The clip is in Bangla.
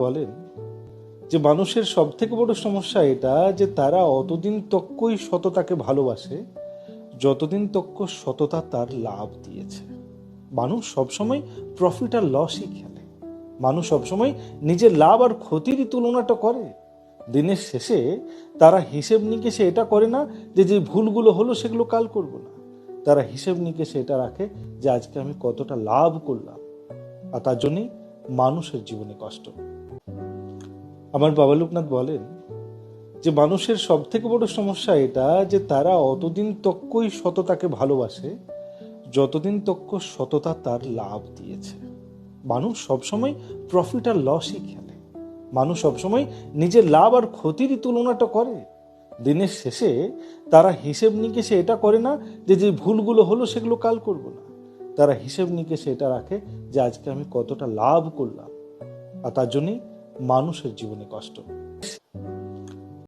বলেন যে মানুষের সব থেকে বড় সমস্যা এটা যে তারা অতদিন তক্কই সততাকে ভালোবাসে, যতদিন তক্ক সততা তার লাভ দিয়েছে। মানুষ সবসময় প্রফিট আর লসই খেলে। মানুষ সবসময় নিজের লাভ আর ক্ষতিরই তুলনাটা করে। দিনের শেষে তারা হিসেব নিকেশে এটা করে না যে যে ভুলগুলো হলো সেগুলো কাল করব না। তারা হিসেব নিকেশে এটা রাখে যে আজকে আমি কতটা লাভ করলাম। আর তার জন্যই মানুষের জীবনে কষ্ট। আমার বাবা লোকনাথ বলেন যে, মানুষের সব থেকে বড় সমস্যা এটা যে, তারা অতদিন তক্কই সততাকে ভালোবাসে, যতদিন তক্ক সততা তার লাভ দিয়েছে। মানুষ সবসময় প্রফিট আর লসই খেলে। মানুষ সবসময় নিজের লাভ আর ক্ষতিরই তুলনাটা করে। দিনের শেষে তারা হিসেব নিকেশে এটা করে না যে যে ভুলগুলো হলো সেগুলো কাল করব না। তারা হিসেব নিকেশে এটা রাখে যে আজকে আমি কতটা লাভ করলাম। আর তার জন্যই মানুষের জীবনে কষ্ট।